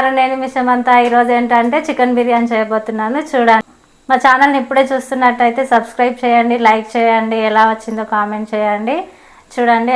నేను మిషన్ అంతా ఈరోజు ఏంటంటే చికెన్ బిర్యానీ చేయబోతున్నాను. చూడండి. మా ఛానల్ని ఇప్పుడే చూస్తున్నట్టయితే సబ్స్క్రైబ్ చేయండి లైక్ చేయండి ఎలా వచ్చిందో కామెంట్ చేయండి. చూడండి.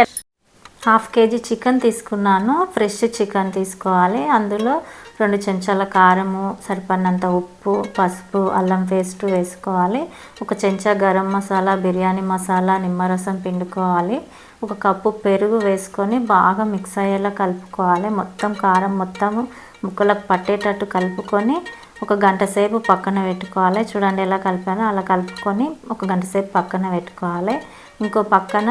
హాఫ్ కేజీ చికెన్ తీసుకున్నాను. ఫ్రెష్ చికెన్ తీసుకోవాలి. అందులో రెండు చెంచాల కారము సరిపడినంత ఉప్పు పసుపు అల్లం పేస్ట్ వేసుకోవాలి. ఒక చెంచా గరం మసాలా బిర్యానీ మసాలా నిమ్మరసం పిండుకోవాలి. ఒక కప్పు పెరుగు వేసుకొని బాగా మిక్స్ అయ్యేలా కలుపుకోవాలి. మొత్తం కారం మొత్తము ముక్కలకు పట్టేటట్టు కలుపుకొని ఒక గంట సేపు పక్కన పెట్టుకోవాలి. చూడండి ఎలా కలిపానో అలా కలుపుకొని ఒక గంట సేపు పక్కన పెట్టుకోవాలి. ఇంకో పక్కన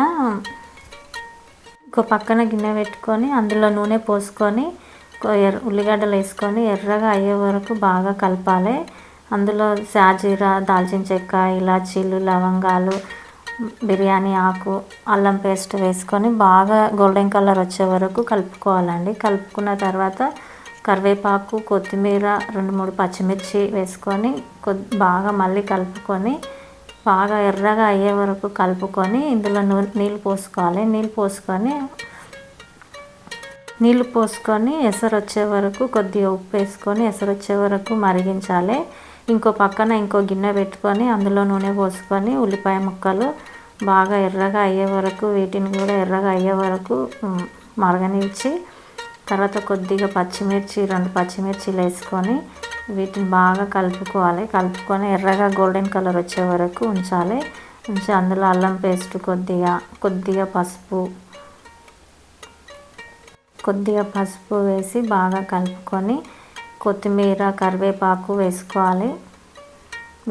ఇంకో పక్కన గిన్నె పెట్టుకొని అందులో నూనె పోసుకొని ఎర్ర ఉల్లిగడ్డలు వేసుకొని ఎర్రగా అయ్యే వరకు బాగా కలపాలి. అందులో సాజీరా దాల్చిన చెక్క ఇలాచీలు లవంగాలు బిర్యానీ ఆకు అల్లం పేస్ట్ వేసుకొని బాగా గోల్డెన్ కలర్ వచ్చే వరకు కలుపుకోవాలండి. కలుపుకున్న తర్వాత కరివేపాకు కొత్తిమీర రెండు మూడు పచ్చిమిర్చి వేసుకొని బాగా మళ్ళీ కలుపుకొని బాగా ఎర్రగా అయ్యే వరకు కలుపుకొని ఇందులో నూనె నీళ్ళు పోసుకోవాలి. నీళ్ళు పోసుకొని నీళ్ళు పోసుకొని ఎసరు వచ్చే వరకు కొద్దిగా ఉప్పు వేసుకొని ఎసరు వచ్చే వరకు మరిగించాలి. ఇంకో పక్కన ఇంకో గిన్నె పెట్టుకొని అందులో నూనె పోసుకొని ఉల్లిపాయ ముక్కలు బాగా ఎర్రగా అయ్యే వరకు వీటిని కూడా ఎర్రగా అయ్యే వరకు మరగనిచ్చి తర్వాత కొద్దిగా పచ్చిమిర్చి రెండు పచ్చిమిర్చిలు వేసుకొని వీటిని బాగా కలుపుకోవాలి. కలుపుకొని ఎర్రగా గోల్డెన్ కలర్ వచ్చే వరకు ఉంచాలి. ఉంచి అందులో అల్లం పేస్ట్ కొద్దిగా కొద్దిగా పసుపు కొద్దిగా పసుపు వేసి బాగా కలుపుకొని కొత్తిమీర కరివేపాకు వేసుకోవాలి.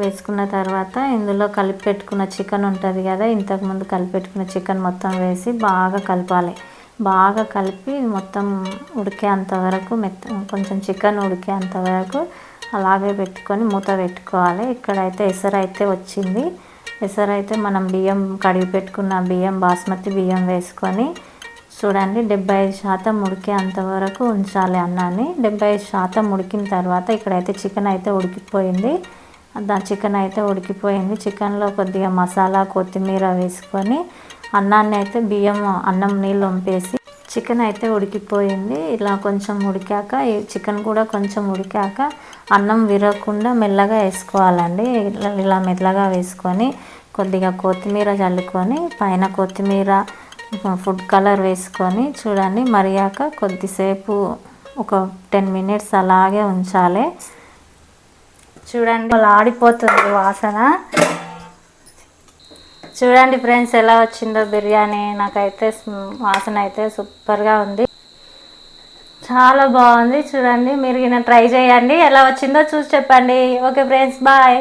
వేసుకున్న తర్వాత ఇందులో కలిపి పెట్టుకున్న చికెన్ ఉంటుంది కదా ఇంతకుముందు కలిపి పెట్టుకున్న చికెన్ మొత్తం వేసి బాగా కలపాలి. బాగా కలిపి మొత్తం ఉడికేంత వరకు మెత్త కొంచెం చికెన్ ఉడికేంత వరకు అలాగే పెట్టుకొని మూత పెట్టుకోవాలి. ఇక్కడైతే ఎసరు అయితే వచ్చింది. ఎసరు అయితే మనం బియ్యం కడిగి పెట్టుకున్న బియ్యం బాస్మతి బియ్యం వేసుకొని చూడండి డెబ్బై ఐదు శాతం ఉడికే అంతవరకు ఉంచాలి అన్నాన్ని. డెబ్బై ఐదు శాతం ఉడికిన తర్వాత ఇక్కడైతే చికెన్ అయితే ఉడికిపోయింది. దా చికెన్ అయితే ఉడికిపోయింది. చికెన్లో కొద్దిగా మసాలా కొత్తిమీర వేసుకొని అన్నాన్ని అయితే బియ్యం అన్నం నీళ్ళు వంపేసి చికెన్ అయితే ఉడికిపోయింది. ఇలా కొంచెం ఉడికాక చికెన్ కూడా కొంచెం ఉడికాక అన్నం విరగకుండా మెల్లగా వేసుకోవాలండి. ఇలా ఇలా మెల్లగా వేసుకొని కొద్దిగా కొత్తిమీర చల్లుకొని పైన కొత్తిమీర ఫుడ్ కలర్ వేసుకొని చూడండి. మరిగాక కొద్దిసేపు ఒక టెన్ మినిట్స్ అలాగే ఉంచాలి. చూడండి వాళ్ళు ఆడిపోతుంది వాసన. చూడండి ఫ్రెండ్స్ ఎలా వచ్చిందో బిర్యానీ. నాకైతే వాసన అయితే సూపర్గా ఉంది. చాలా బాగుంది. చూడండి మీరు ఈయన ట్రై చేయండి. ఎలా వచ్చిందో చూసి చెప్పండి. Okay friends bye.